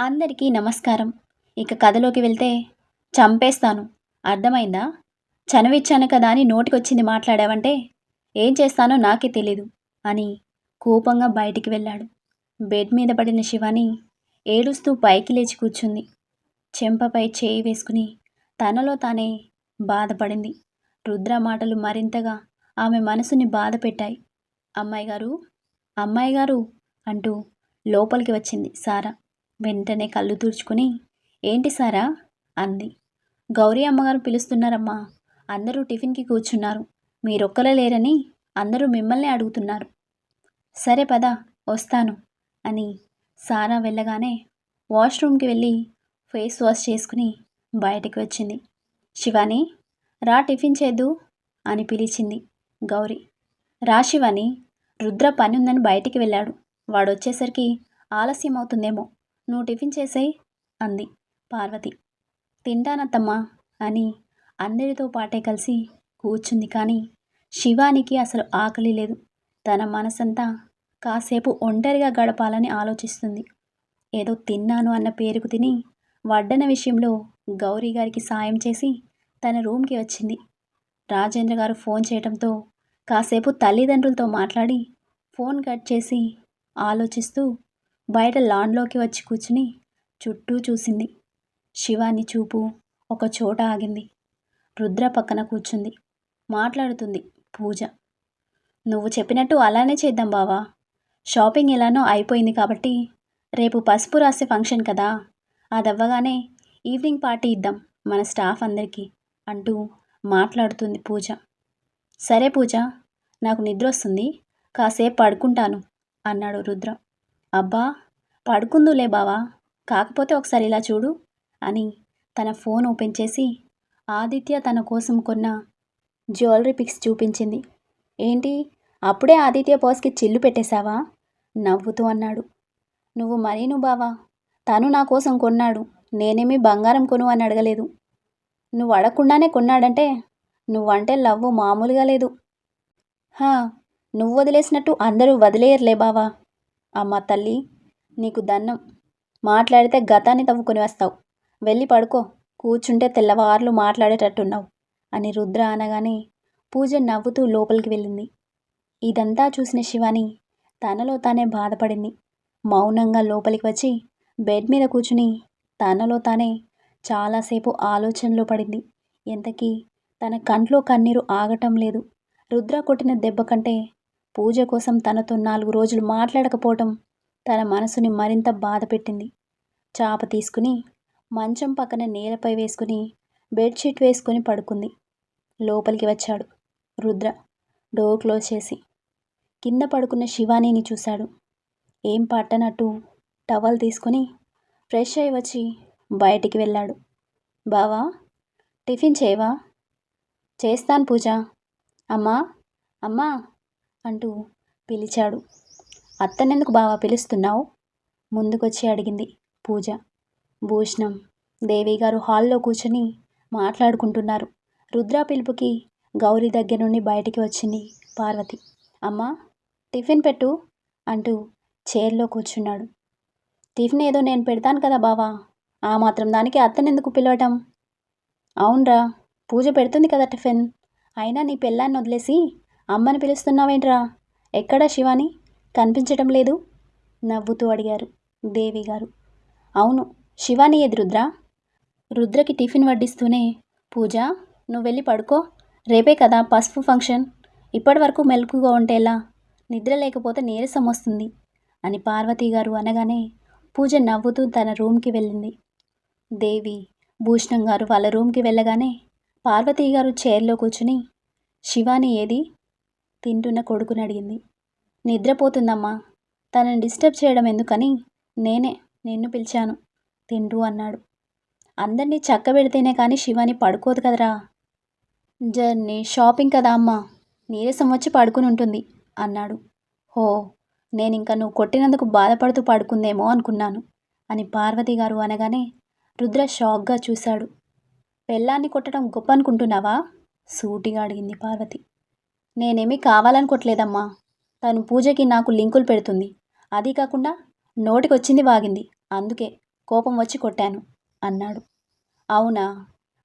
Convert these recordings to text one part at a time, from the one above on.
అందరికీ నమస్కారం. ఇక కథలోకి వెళ్తే చంపేస్తాను. అర్థమైందా? చనువిచ్చాను కదా అని నోటికొచ్చింది మాట్లాడావంటే ఏం చేస్తానో నాకే తెలీదు అని కోపంగా బయటికి వెళ్ళాడు. బెడ్ మీద పడిన శివాని ఏడుస్తూ పైకి లేచి కూర్చుంది. చెంపపై చేయి వేసుకుని తనలో తానే బాధపడింది. రుద్ర మాటలు మరింతగా ఆమె మనసుని బాధ పెట్టాయి. అమ్మాయి గారు అమ్మాయి గారు అంటూ లోపలికి వచ్చింది సారా. వెంటనే కళ్ళు తుడుచుకుని ఏంటి సారా? అంది. గౌరీ అమ్మగారు పిలుస్తున్నారమ్మా. అందరూ టిఫిన్కి కూర్చున్నారు. మీరొక్కలే లేరని అందరూ మిమ్మల్ని అడుగుతున్నారు. సరే పద వస్తాను అని సారా వెళ్ళగానే వాష్రూమ్కి వెళ్ళి ఫేస్ వాష్ చేసుకుని బయటికి వచ్చింది. శివాని రా టిఫిన్ చేద్దు అని పిలిచింది గౌరీ. రా శివాని రుద్ర పని ఉందని బయటికి వెళ్ళాడు. వాడు వచ్చేసరికి ఆలస్యం అవుతుందేమో నువ్వు టిఫిన్ చేసేయ్ అంది పార్వతి. తింటానత్తమ్మా అని అందరితో పాటే కలిసి కూర్చుంది కానీ శివానికి అసలు ఆకలి లేదు. తన మనసంతా కాసేపు ఒంటరిగా గడపాలని ఆలోచిస్తుంది. ఏదో తిన్నాను అన్న పేరుకు తిని వడ్డన విషయంలో గౌరీ గారికి సాయం చేసి తన రూమ్కి వచ్చింది. రాజేంద్ర గారు ఫోన్ చేయడంతో కాసేపు తల్లిదండ్రులతో మాట్లాడి ఫోన్ కట్ చేసి ఆలోచిస్తూ బయట లాన్లోకి వచ్చి కూర్చుని చుట్టూ చూసింది. శివాని చూపు ఒక చోట ఆగింది. రుద్ర పక్కన కూర్చుంది. మాట్లాడుతుంది పూజ. నువ్వు చెప్పినట్టు అలానే చేద్దాం బావా. షాపింగ్ ఎలానో అయిపోయింది కాబట్టి రేపు పసుపు రాసే ఫంక్షన్ కదా. అదవ్వగానే ఈవినింగ్ పార్టీ ఇద్దాం మన స్టాఫ్ అందరికీ అంటూ మాట్లాడుతుంది పూజ. సరే పూజ నాకు నిద్ర వస్తుంది కాసేపు పడుకుంటాను అన్నాడు రుద్ర. అబ్బా పడుకుందులే బావా. కాకపోతే ఒకసారి ఇలా చూడు అని తన ఫోన్ ఓపెన్ చేసి ఆదిత్య తన కోసం కొన్న జ్యువెలరీ పిక్స్ చూపించింది. ఏంటి అప్పుడే ఆదిత్య పోస్కి చిల్లు పెట్టేశావా? నవ్వుతూ అన్నాడు. నువ్వు మరీను బావా. తను నా కోసం కొన్నాడు. నేనేమి బంగారం కొను అని అడగలేదు. నువ్వు అడగకుండానే కొన్నాడంటే నువ్వంటే లవ్ మామూలుగా లేదు. హా నువ్వు వదిలేసినట్టు అందరూ వదిలేయర్లే బావా. అమ్మ తల్లి నీకు దన్నం. మాట్లాడితే గతాన్ని తవ్వుకొని వస్తావు. వెళ్ళి పడుకో. కూర్చుంటే తెల్లవార్లు మాట్లాడేటట్టున్నావు అని రుద్ర అనగానే పూజ నవ్వుతూ లోపలికి వెళ్ళింది. ఇదంతా చూసిన శివాని తనలో తానే బాధపడింది. మౌనంగా లోపలికి వచ్చి బెడ్ మీద కూర్చుని తనలో తానే చాలాసేపు ఆలోచనలో పడింది. ఎంతకీ తన కంట్లో కన్నీరు ఆగటం లేదు. రుద్ర కొట్టిన దెబ్బ కంటే పూజ కోసం తనతో నాలుగు రోజులు మాట్లాడకపోవటం తన మనసుని మరింత బాధ పెట్టింది. చాప తీసుకుని మంచం పక్కన నేలపై వేసుకుని బెడ్షీట్ వేసుకొని పడుకుంది. లోపలికి వచ్చాడు రుద్ర డోర్ క్లోజ్ చేసి. కింద పడుకున్న శివానీని చూశాడు. ఏం పట్టనట్టు టవల్ తీసుకుని ఫ్రెష్ అయి వచ్చి బయటికి వెళ్ళాడు. బావా టిఫిన్ చేయవా? చేస్తాను పూజ. అమ్మా అమ్మా అంటూ పిలిచాడు. అత్తనెందుకు బావా పిలుస్తున్నావు? ముందుకొచ్చి అడిగింది పూజ. భూషణం దేవి గారు హాల్లో కూర్చొని మాట్లాడుకుంటున్నారు. రుద్ర పిలుపుకి గౌరీ దగ్గర నుండి బయటికి వచ్చింది పార్వతి. అమ్మా టిఫిన్ పెట్టు అంటూ చైర్లో కూర్చున్నాడు. టిఫిన్ ఏదో నేను పెడతాను కదా బావా ఆ మాత్రం దానికి అత్తనెందుకు పిలవటం? అవునరా పూజ పెడుతుంది కదా టిఫిన్ అయినా నీ పెళ్ళాన్ని వదిలేసి అమ్మని పిలుస్తున్నావేంట్రా? ఎక్కడా శివాని? కనిపించటం లేదు? నవ్వుతూ అడిగారు దేవి గారు అవును శివాని ఏది రుద్ర? రుద్రకి టిఫిన్ వడ్డిస్తూనే పూజ నువ్వు వెళ్ళి పడుకో. రేపే కదా పసుపు ఫంక్షన్. ఇప్పటి వరకు మెలకుగా నిద్ర లేకపోతే నీరసం వస్తుంది అని పార్వతి గారు అనగానే పూజ నవ్వుతూ తన రూమ్కి వెళ్ళింది. దేవి భూషణం గారు వాళ్ళ రూమ్కి వెళ్ళగానే పార్వతి గారు చైర్లో కూర్చుని శివాని ఏది? తింటున్న కొడుకుని అడిగింది. నిద్రపోతుందమ్మా. తనని డిస్టర్బ్ చేయడం ఎందుకని? నేనే నిన్ను పిలిచాను. తింటూ అన్నాడు. అందరినీ చక్కబెడితేనే కానీ శివాని పడుకోదు కదరా. జర్నీ షాపింగ్ కదా అమ్మా. నీరసం వచ్చి పడుకుని ఉంటుంది అన్నాడు. హో నేను ఇంకా నువ్వు కొట్టినందుకు బాధపడుతూ పడుకుందేమో అనుకున్నాను అని పార్వతి గారు అనగానే రుద్ర షాక్గా చూశాడు. పెళ్ళాన్ని కొట్టడం గొప్ప అనుకుంటున్నావా? సూటిగా అడిగింది పార్వతి. నేనేమీ కావాలనుకోవట్లేదమ్మా తను పూజకి నాకు లింకులు పెడుతుంది. అది కాకుండా నోటికొచ్చింది వాగింది. అందుకే కోపం వచ్చి కొట్టాను అన్నాడు. అవునా?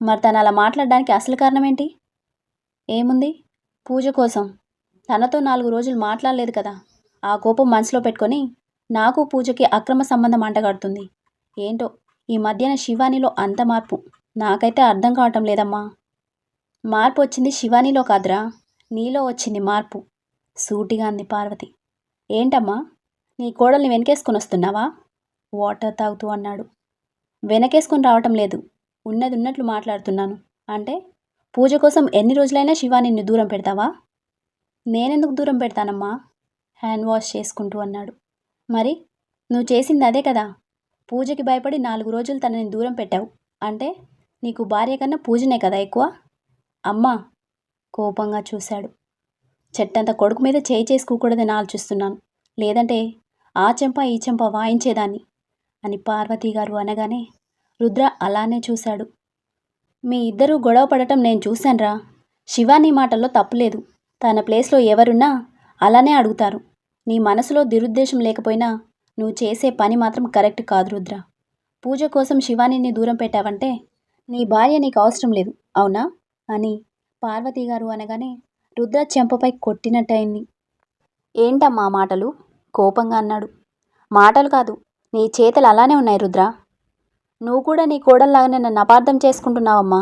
మరి తను అలా మాట్లాడడానికి అసలు కారణం ఏంటి ఏముంది? పూజ కోసం. తనతో నాలుగు రోజులు మాట్లాడలేదు కదా. ఆ కోపం మనసులో పెట్టుకొని నాకు పూజకి అక్రమ సంబంధం అంటగడుతుంది. ఏంటో? ఈ మధ్యన శివానిలో అంత మార్పు. నాకైతే అర్థం కావటం లేదమ్మా. మార్పు వచ్చింది శివానిలో కాదురా. నీలో వచ్చింది మార్పు. సూటిగా అంది పార్వతి. ఏంటమ్మా? నీ కోడల్ని వెనకేసుకొని వస్తున్నావా? వాటర్ తాగుతూ అన్నాడు. వెనకేసుకొని రావటం లేదు. ఉన్నది ఉన్నట్లు మాట్లాడుతున్నాను. అంటే? పూజ కోసం ఎన్ని రోజులైనా శివానిని దూరం పెడతావా? నేనెందుకు దూరం పెడతానమ్మా? హ్యాండ్ వాష్ చేసుకుంటూ అన్నాడు. మరి? నువ్వు చేసింది అదే కదా? పూజకి భయపడి నాలుగు రోజులు తనని దూరం పెట్టావు. అంటే? నీకు భార్య కన్నా పూజనే కదా ఎక్కువ? అమ్మా కోపంగా చూశాడు. చెట్టంత కొడుకు మీద చేయి చేసుకోకూడదని ఆలోచిస్తున్నాను. లేదంటే ఆ చెంప ఈ చెంప వాయించేదాన్ని అని పార్వతి గారు అనగానే రుద్ర అలానే చూశాడు. మీ ఇద్దరూ గొడవ పడటం నేను చూశానురా. శివాని మాటల్లో తప్పులేదు. తన ప్లేస్లో ఎవరున్నా అలానే అడుగుతారు. నీ మనసులో దురుద్దేశం లేకపోయినా నువ్వు చేసే పని మాత్రం కరెక్ట్ కాదు రుద్ర. పూజ కోసం శివానిని దూరం పెట్టావంటే నీ భార్య నీకు అవసరం లేదు అవునా? అని పార్వతీ గారు అనగానే రుద్ర చెంపపై కొట్టినట్టయింది. ఏంటమ్మా మాటలు? కోపంగా అన్నాడు. మాటలు కాదు నీ చేతలు అలానే ఉన్నాయి రుద్ర. నువ్వు కూడా నీ కోడల్లాగానే నన్ను అపార్థం చేసుకుంటున్నావమ్మా.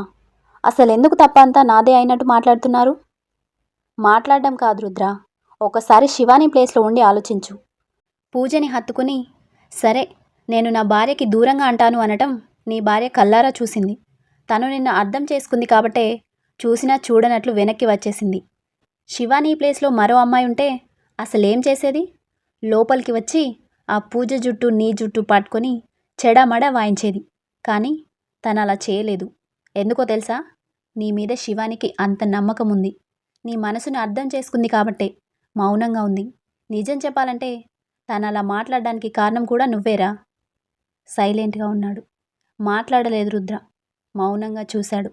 అసలు ఎందుకు తప్ప అంతా నాదే అయినట్టు మాట్లాడుతున్నారు? మాట్లాడడం కాదు రుద్ర ఒకసారి శివాని ప్లేస్లో ఉండి ఆలోచించు. పూజని హత్తుకుని సరే నేను నా భార్యకి దూరంగా అంటాను అనటం నీ భార్య కల్లారా చూసింది. తను నిన్ను అర్థం చేసుకుంది కాబట్టే చూసినా చూడనట్లు వెనక్కి వచ్చేసింది. శివాని ప్లేస్లో మరో అమ్మాయి ఉంటే అసలేం చేసేది? లోపలికి వచ్చి ఆ పూజ జుట్టు నీ జుట్టు పట్టుకొని చెడమడ వాయించేది. కానీ తను అలా చేయలేదు. ఎందుకో తెలుసా? నీ మీద శివానికి అంత నమ్మకం ఉంది. నీ మనసును అర్థం చేసుకుంది కాబట్టే మౌనంగా ఉంది. నిజం చెప్పాలంటే తను అలా మాట్లాడడానికి కారణం కూడా నువ్వేరా? సైలెంట్గా ఉన్నాడు. మాట్లాడలేదు రుద్ర. మౌనంగా చూశాడు.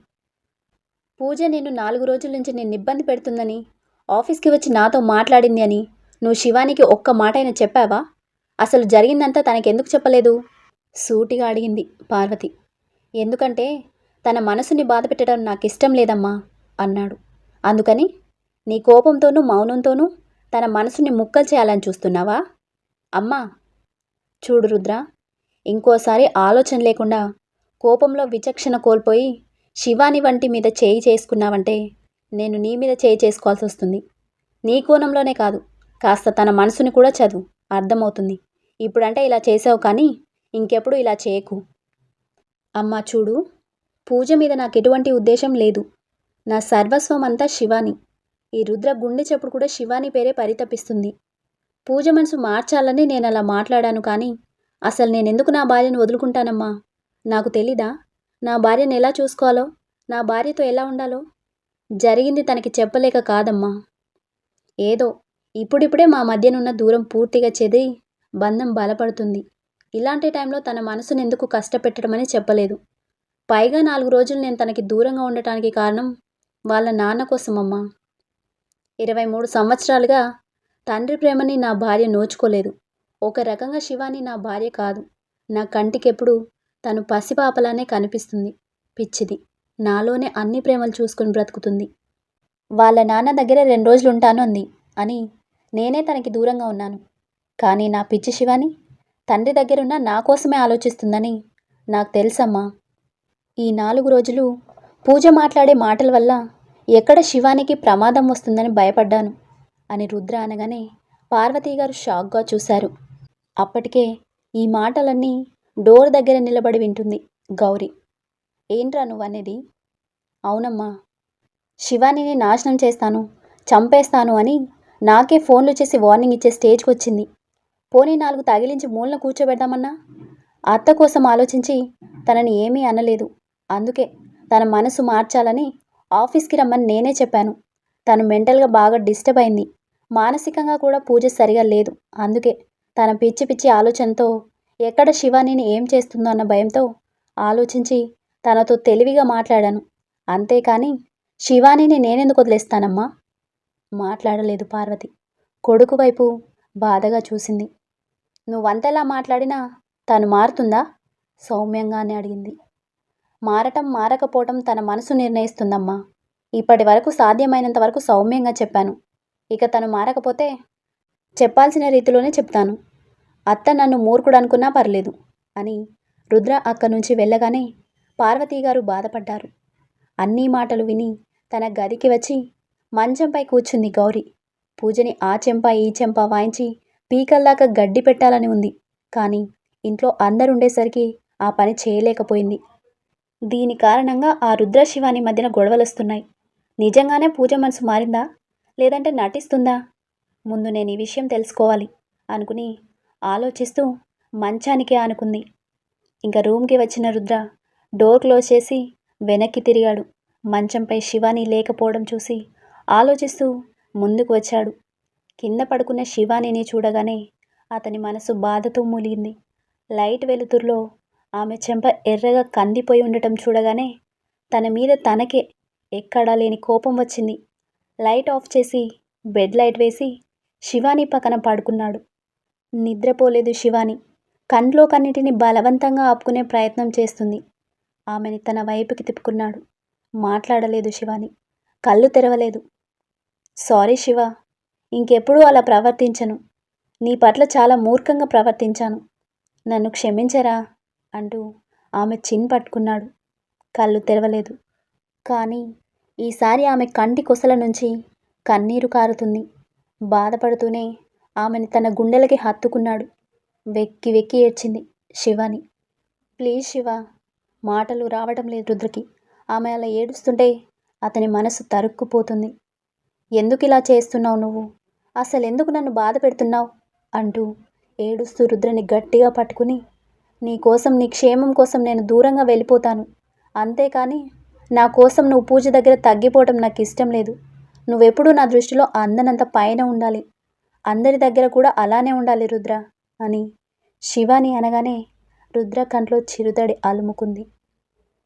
పూజ నిన్ను నాలుగు రోజుల నుంచి నిన్ను ఇబ్బంది పెడుతుందని ఆఫీస్కి వచ్చి నాతో మాట్లాడింది అని నువ్వు శివానికి ఒక్క మాట అయినా చెప్పావా? అసలు జరిగిందంతా తనకెందుకు చెప్పలేదు? సూటిగా అడిగింది పార్వతి. ఎందుకంటే తన మనసుని బాధ పెట్టడం నాకు ఇష్టం లేదమ్మా అన్నాడు. అందుకని నీ కోపంతోనూ మౌనంతోనూ తన మనసుని ముక్కలు చేయాలని చూస్తున్నావా? అమ్మా! చూడు రుద్ర ఇంకోసారి ఆలోచన లేకుండా కోపంలో విచక్షణ కోల్పోయి శివాని వంటి మీద చేయి చేసుకున్నావంటే నేను నీ మీద చేయి చేసుకోవాల్సి వస్తుంది. నీ కోణంలోనే కాదు. కాస్త తన మనసుని కూడా చదువు. అర్థమవుతుంది. ఇప్పుడంటే ఇలా చేసావు కానీ ఇంకెప్పుడు ఇలా చేయకు. అమ్మా చూడు పూజ మీద నాకు ఎటువంటి ఉద్దేశం లేదు. నా సర్వస్వం అంతా శివాని. ఈ రుద్ర గుండె చెప్పుడు కూడా శివాని పేరే పరితపిస్తుంది. పూజ మనసు మార్చాలని నేను అలా మాట్లాడాను కానీ అసలు నేనెందుకు నా భార్యను వదులుకుంటానమ్మా? నాకు తెలీదా? నా భార్యను ఎలా చూసుకోవాలో నా భార్యతో ఎలా ఉండాలో జరిగింది తనకి చెప్పలేక కాదమ్మా. ఏదో ఇప్పుడిప్పుడే మా మధ్యనున్న దూరం పూర్తిగా చెదిరి బంధం బలపడుతుంది. ఇలాంటి టైంలో తన మనసును ఎందుకు కష్టపెట్టడమని చెప్పలేదు. పైగా నాలుగు రోజులు నేను తనకి దూరంగా ఉండటానికి కారణం వాళ్ళ నాన్న కోసమమ్మా. ఇరవై మూడు సంవత్సరాలుగా తండ్రి ప్రేమని నా భార్య నోచుకోలేదు. ఒక రకంగా శివాని నా భార్య కాదు. నా కంటికెప్పుడు తను పసిపాపలానే కనిపిస్తుంది. పిచ్చిది. నాలోనే అన్ని ప్రేమలు చూసుకుని బ్రతుకుతుంది. వాళ్ళ నాన్న దగ్గర రెండు రోజులు ఉంటాను అంది. అని నేనే తనకి దూరంగా ఉన్నాను. కానీ నా పిచ్చి శివాని తండ్రి దగ్గరున్న నా కోసమే ఆలోచిస్తుందని నాకు తెలుసమ్మా. ఈ నాలుగు రోజులు పూజ మాట్లాడే మాటల వల్ల ఎక్కడ శివానికి ప్రమాదం వస్తుందని భయపడ్డాను అని రుద్ర అనగానే పార్వతీ గారు షాక్గా చూశారు. అప్పటికే ఈ మాటలన్నీ డోర్ దగ్గర నిలబడి వింటుంది గౌరీ. ఏంట్రా నువ్వనేది? అవునమ్మా. శివానిని నాశనం చేస్తాను చంపేస్తాను అని నాకే ఫోన్లు చేసి వార్నింగ్ ఇచ్చే స్టేజ్కి వచ్చింది. పోనీ నాలుగు తగిలించి మూలన కూర్చోబెడదామన్నా? అత్త కోసం ఆలోచించి తనని ఏమీ అనలేదు. అందుకే తన మనసు మార్చాలని ఆఫీస్కి రమ్మని నేనే చెప్పాను. తను మెంటల్గా బాగా డిస్టర్బ్ అయింది. మానసికంగా కూడా పూజ సరిగా లేదు. అందుకే తన పిచ్చి పిచ్చి ఆలోచనతో ఎక్కడ శివానిని ఏం చేస్తుందో అన్న భయంతో ఆలోచించి తనతో తెలివిగా మాట్లాడాను. అంతేకాని శివానిని నేనెందుకు వదిలేస్తానమ్మా? మాట్లాడలేదు పార్వతి. కొడుకు వైపు బాధగా చూసింది. నువ్వంతలా మాట్లాడినా తను మారుతుందా? సౌమ్యంగానే అడిగింది. మారటం మారకపోవటం తన మనసు నిర్ణయిస్తుందమ్మా. ఇప్పటి వరకు సాధ్యమైనంత వరకు సౌమ్యంగా చెప్పాను. ఇక తను మారకపోతే చెప్పాల్సిన రీతిలోనే చెప్తాను. అత్త నన్ను మూర్ఖుడు అనుకున్నా పర్లేదు అని రుద్ర అక్కడి నుంచి వెళ్ళగానే పార్వతీ గారు బాధపడ్డారు. అన్నీ మాటలు విని తన గదికి వచ్చి మంచంపై కూర్చుంది గౌరీ. పూజని ఆ చెంప ఈ చెంప వాయించి పీకల్లాక గడ్డి పెట్టాలని ఉంది. కానీ ఇంట్లో అందరుండేసరికి ఆ పని చేయలేకపోయింది. దీని కారణంగా ఆ రుద్ర శివాని మధ్యన గొడవలొస్తున్నాయి. నిజంగానే పూజ మనసు మారిందా? లేదంటే నటిస్తుందా? ముందు నేను ఈ విషయం తెలుసుకోవాలి అనుకుని ఆలోచిస్తూ మంచానికే ఆనుకుంది. ఇంకా రూమ్కి వచ్చిన రుద్ర డోర్ క్లోజ్ చేసి వెనక్కి తిరిగాడు. మంచంపై శివాని లేకపోవడం చూసి ఆలోచిస్తూ ముందుకు వచ్చాడు. కింద పడుకున్న శివానిని చూడగానే అతని మనసు బాధతో మూలిగింది. లైట్ వెలుతురులో ఆమె చెంప ఎర్రగా కందిపోయి ఉండటం చూడగానే తన మీద తనకే ఎక్కడా లేని కోపం వచ్చింది. లైట్ ఆఫ్ చేసి బెడ్ లైట్ వేసి శివాని పక్కన పడుకున్నాడు. నిద్రపోలేదు శివాని. కంట్లో కన్నిటిని బలవంతంగా ఆపుకునే ప్రయత్నం చేస్తుంది. ఆమెని తన వైపుకి తిప్పుకున్నాడు. మాట్లాడలేదు శివాని. కళ్ళు తెరవలేదు. సారీ శివ ఇంకెప్పుడూ అలా ప్రవర్తించను. నీ పట్ల చాలా మూర్ఖంగా ప్రవర్తించాను. నన్ను క్షమించరా? అంటూ ఆమె చిన్ పట్టుకున్నాడు. కళ్ళు తెరవలేదు. కానీ ఈసారి ఆమె కంటి కొసల నుంచి కన్నీరు కారుతుంది. బాధపడుతూనే ఆమెని తన గుండెలకి హత్తుకున్నాడు. వెక్కి వెక్కి ఏడ్చింది శివాని. ప్లీజ్ శివ మాటలు రావడం లేదు రుద్రకి. ఆమె అలా ఏడుస్తుంటే అతని మనసు తరుక్కుపోతుంది. ఎందుకు ఇలా చేస్తున్నావు నువ్వు? అసలు ఎందుకు నన్ను బాధ పెడుతున్నావు? అంటూ ఏడుస్తూ రుద్రని గట్టిగా పట్టుకుని నీ కోసం నీ క్షేమం కోసం నేను దూరంగా వెళ్ళిపోతాను. అంతేకాని నా కోసం నువ్వు పూజ దగ్గర తగ్గిపోవటం నాకు ఇష్టం లేదు. నువ్వెప్పుడూ నా దృష్టిలో అందనంత పైన ఉండాలి. అందరి దగ్గర కూడా అలానే ఉండాలి రుద్ర అని శివాని అనగానే రుద్ర కంట్లో చిరుతడి అలుముకుంది.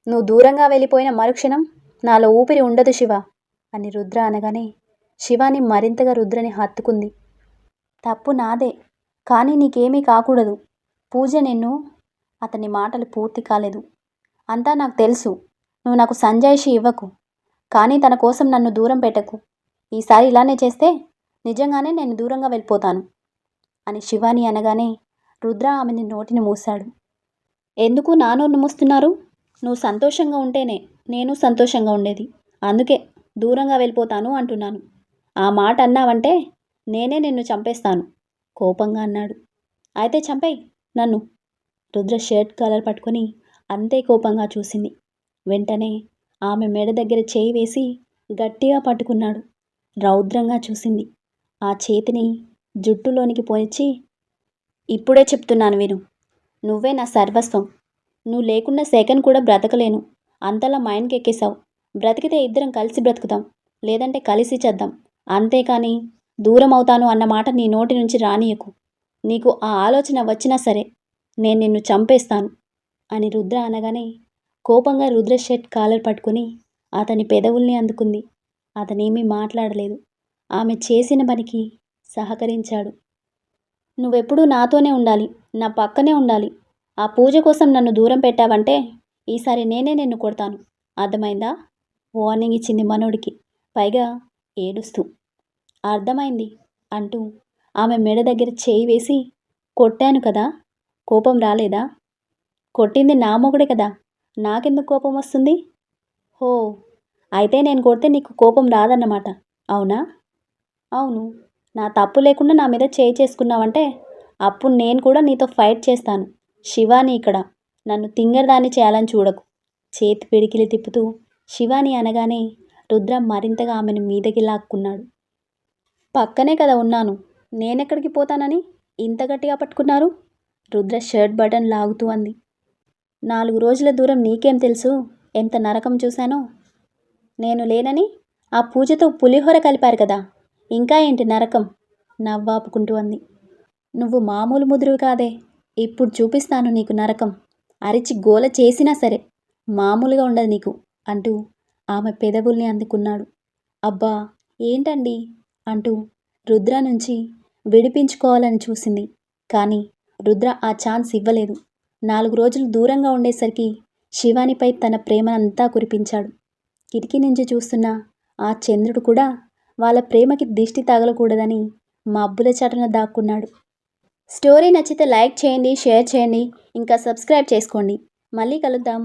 నువ్వు దూరంగా వెళ్ళిపోయిన మరుక్షణం నాలో ఊపిరి ఉండదు శివ అని రుద్ర అనగానే శివాని మరింతగా రుద్రని హత్తుకుంది. తప్పు నాదే కానీ నీకేమీ కాకూడదు. పూజ నిన్ను అతని మాటలు పూర్తి కాలేదు. అంతా నాకు తెలుసు. నువ్వు నాకు సంజాయిషి ఇవ్వకు కానీ తన కోసం నన్ను దూరం పెట్టకు. ఈసారి ఇలానే చేస్తే నిజంగానే నేను దూరంగా వెళ్ళిపోతాను అని శివాని అనగానే రుద్ర ఆమెని నోటిని మూశాడు. ఎందుకు నా నోరు మూస్తున్నారు? నువ్వు సంతోషంగా ఉంటేనే నేను సంతోషంగా ఉండేది. అందుకే దూరంగా వెళ్ళిపోతాను అంటున్నాను. ఆ మాట అన్నావంటే నేనే నిన్ను చంపేస్తాను కోపంగా అన్నాడు. అయితే చంపేయ్ నన్ను రుద్ర షర్ట్ కలర్ పట్టుకొని అంతే కోపంగా చూసింది. వెంటనే ఆమె మెడ దగ్గర చేయి వేసి గట్టిగా పట్టుకున్నాడు. రౌద్రంగా చూసింది. ఆ చేతిని జుట్టులోనికి పోనిచ్చి ఇప్పుడే చెప్తున్నాను విను. నువ్వే నా సర్వస్వం. నువ్వు లేకుండా సెకండ్ కూడా బ్రతకలేను. అంతలా మైండ్కి ఎక్కేశావు బ్రతికితే ఇద్దరం కలిసి బ్రతుకుతాం లేదంటే కలిసి చేద్దాం. అంతేకాని దూరం అవుతాను అన్న మాట నీ నోటి నుంచి రానియకు నీకు ఆ ఆలోచన వచ్చినా సరే నేను నిన్ను చంపేస్తాను అని రుద్ర అనగానే కోపంగా రుద్ర షర్ట్ కాలర్ పట్టుకుని అతని పెదవుల్ని అందుకుంది. అతనేమీ మాట్లాడలేదు. ఆమె చేసిన పనికి సహకరించాడు. నువ్వెప్పుడూ నాతోనే ఉండాలి నా పక్కనే ఉండాలి. ఆ పూజ కోసం నన్ను దూరం పెట్టావంటే ఈసారి నేనే నిన్ను కొడతాను. అర్థమైందా? వార్నింగ్ ఇచ్చింది మనోడికి. పైగా ఏడుస్తూ. అర్థమైంది అంటూ ఆమె మెడ దగ్గర చేయి వేసి కొట్టాను కదా కోపం రాలేదా? కొట్టింది నా మొగుడే కదా నాకెందుకు కోపం వస్తుంది? హో అయితే నేను కొడితే నీకు కోపం రాదన్నమాట అవునా? అవును. నా తప్పు లేకుండా నా మీద చేయి చేసుకున్నావంటే అప్పుడు నేను కూడా నీతో ఫైట్ చేస్తాను. శివాని ఇక్కడ. నన్ను తింగరదాన్ని చేయాలని చూడకు. చేతి పిడికిలి తిప్పుతూ శివాని అనగానే రుద్ర మరింతగా ఆమెను మీదకి లాక్కున్నాడు. పక్కనే కదా ఉన్నాను. నేనెక్కడికి పోతానని ఇంత గట్టిగా పట్టుకున్నారు? రుద్ర షర్ట్ బటన్ లాగుతూ అంది. నాలుగు రోజుల దూరం నీకేం తెలుసు? ఎంత నరకం చూశానో? నేను లేనని ఆ పూజతో పులిహోర కలిపారు కదా. ఇంకా ఏంటి నరకం? నవ్వాపుకుంటూ అంది. నువ్వు మామూలు ముదురు కాదే. ఇప్పుడు చూపిస్తాను నీకు నరకం. అరిచి గోల చేసినా సరే మామూలుగా ఉండదు నీకు అంటూ ఆమె పెదవుల్ని అందుకున్నాడు. అబ్బా ఏంటండి? అంటూ రుద్ర నుంచి విడిపించుకోవాలని చూసింది. కానీ రుద్ర ఆ ఛాన్స్ ఇవ్వలేదు. నాలుగు రోజులు దూరంగా ఉండేసరికి శివానిపై తన ప్రేమనంతా కురిపించాడు. కిటికీ నుంచి చూస్తున్న ఆ చంద్రుడు కూడా వాళ్ళ ప్రేమకి దిష్టి తగలకూడదని మబ్బుల చాటున దాక్కున్నాడు. స్టోరీ నచ్చితే లైక్ చేయండి షేర్ చేయండి ఇంకా సబ్స్క్రైబ్ చేసుకోండి. మళ్ళీ కలుద్దాం.